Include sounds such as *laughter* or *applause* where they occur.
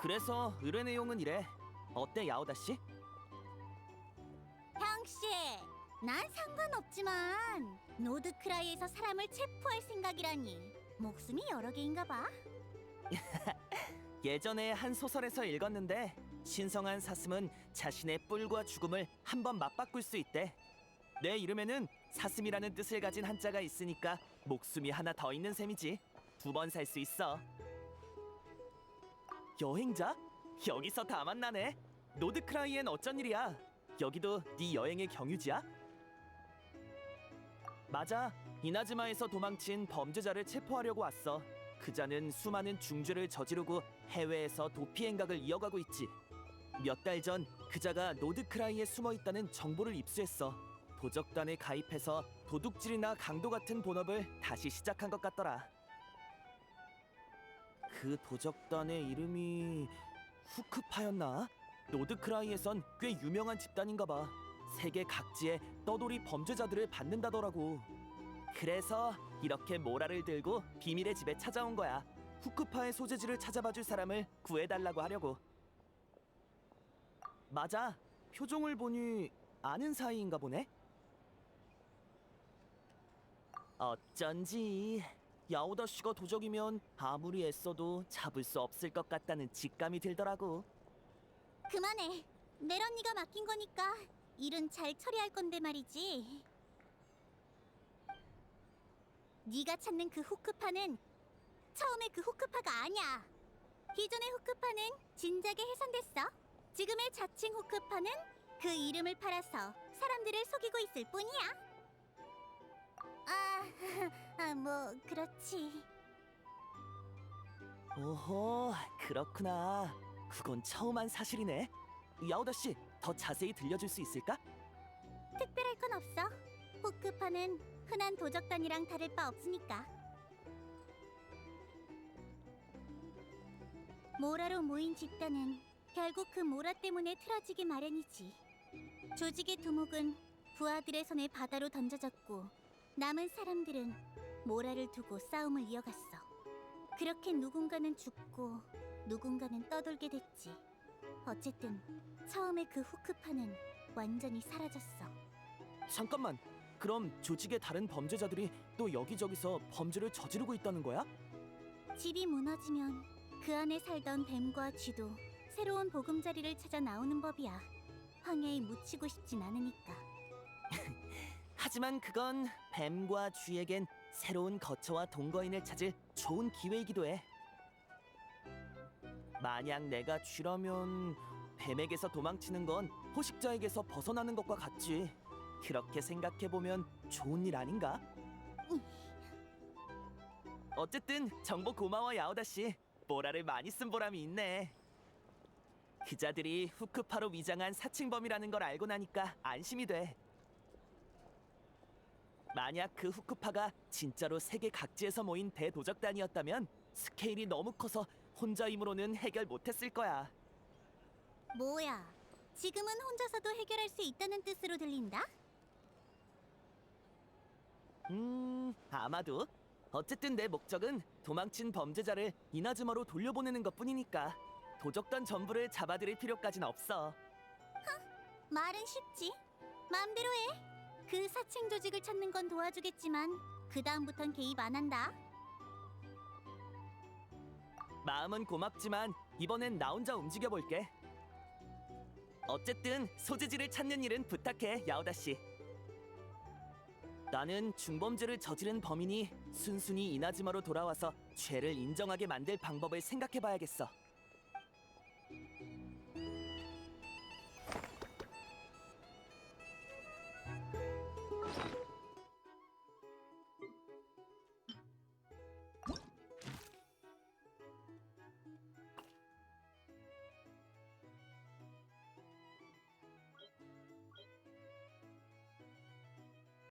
그래서 의뢰 내용은 이래. 어때 야오다 씨? 형씨, 난 상관없지만 노드크라이에서 사람을 체포할 생각이라니 목숨이 여러 개인가 봐. *laughs* 예전에 한 소설에서 읽었는데 신성한 사슴은 자신의 뿔과 죽음을 한 번 맞바꿀 수 있대. 내 이름에는 사슴이라는 뜻을 가진 한자가 있으니까 목숨이 하나 더 있는 셈이지. 두 번 살 수 있어. 여행자? 여기서 다 만나네. 노드크라이엔 어쩐 일이야? 여기도 네 여행의 경유지야? 맞아. 이나즈마에서 도망친 범죄자를 체포하려고 왔어. 그자는 수많은 중죄를 저지르고 해외에서 도피 행각을 이어가고 있지. 몇 달 전 그자가 노드크라이에 숨어 있다는 정보를 입수했어. 도적단에 가입해서 도둑질이나 강도 같은 본업을 다시 시작한 것 같더라. 그 도적단의 이름이 후크파였나? 노드크라이에선 꽤 유명한 집단인가 봐. 세계 각지에 떠돌이 범죄자들을 받는다더라고. 그래서 이렇게 모라를 들고 비밀의 집에 찾아온 거야. 후크파의 소재지를 찾아봐 줄 사람을 구해달라고 하려고. 맞아. 표정을 보니 아는 사이인가 보네. 어쩐지 야오다 씨가 도적이면 아무리 애써도 잡을 수 없을 것 같다는 직감이 들더라고. 그만해. 넬 언니가 맡긴 거니까 일은 잘 처리할 건데 말이지. 네가 찾는 그 후크파는 처음에 그 후크파가 아니야. 기존의 후크파는 진작에 해산됐어. 지금의 자칭 후크파는 그 이름을 팔아서 사람들을 속이고 있을 뿐이야. 아, *laughs* 아, 뭐 그렇지. 오호, 그렇구나. 그건 처음 한 사실이네. 야오다 씨, 더 자세히 들려줄 수 있을까? 특별할 건 없어. 후크파는 흔한 도적단이랑 다를 바 없으니까. 모라로 모인 집단은 결국 그 모라 때문에 틀어지기 마련이지. 조직의 두목은 부하들의 손에 바다로 던져졌고 남은 사람들은 모라를 두고 싸움을 이어갔어. 그렇게 누군가는 죽고 누군가는 떠돌게 됐지. 어쨌든 처음에 그 후크파는 완전히 사라졌어. 잠깐만. 그럼 조직의 다른 범죄자들이 또 여기저기서 범죄를 저지르고 있다는 거야? 집이 무너지면 그 안에 살던 뱀과 쥐도 새로운 보금자리를 찾아 나오는 법이야. 황야에 묻히고 싶진 않으니까. *laughs* 하지만 그건 뱀과 쥐에겐 새로운 거처와 동거인을 찾을 좋은 기회이기도 해. 만약 내가 쥐라면 뱀에게서 도망치는 건 포식자에게서 벗어나는 것과 같지. 그렇게 생각해 보면 좋은 일 아닌가? 어쨌든 정보 고마워 야오다 씨. 모라를 많이 쓴 보람이 있네. 그자들이 후크파로 위장한 사칭범이라는 걸 알고 나니까 안심이 돼. 만약 그 후크파가 진짜로 세계 각지에서 모인 대도적단이었다면 스케일이 너무 커서 혼자 힘으로는 해결 못했을 거야. 뭐야? 지금은 혼자서도 해결할 수 있다는 뜻으로 들린다? 음, 아마도. 어쨌든 내 목적은 도망친 범죄자를 이나즈마로 돌려보내는 것뿐이니까 도적단 전부를 잡아들일 필요까진 없어. 말은 쉽지. 마음대로 해. 그 사칭 조직을 찾는 건 도와주겠지만 그 다음부턴 개입 안 한다. 마음은 고맙지만 이번엔 나 혼자 움직여 볼게. 어쨌든 소재지를 찾는 일은 부탁해, 야오다 씨. 나는 중범죄를 저지른 범인이 순순히 이나즈마로 돌아와서 죄를 인정하게 만들 방법을 생각해 봐야겠어.